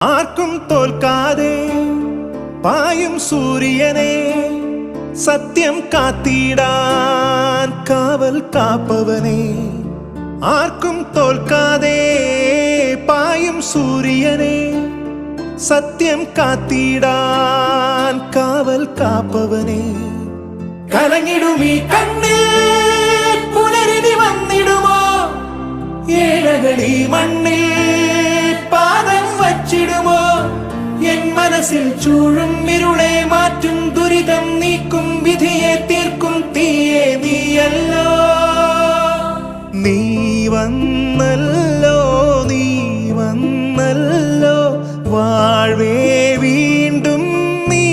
ஆர்க்கும் தோல்காதே பாயும் சூரியனே சத்தியம் காத்திடான் காவல் காப்பவனே ஆர்க்கும் தோல்காதே பாயும் சூரியனே சத்தியம் காத்திடான் காவல் காப்பவனே. கலங்கிடுமீ கண்ணில் புலரிதி வந்திடுமா? ஏழகடி மண்ணில் മനസ്സിൽ ചൂഴും വിരുളെ മാറ്റും ദുരിതം നീക്കും വിധിയെ തീർക്കും തീയെ നീയല്ലോ. നീ വന്നല്ലോ നീ വന്നല്ലോ വാഴ്വേ വീണ്ടും നീ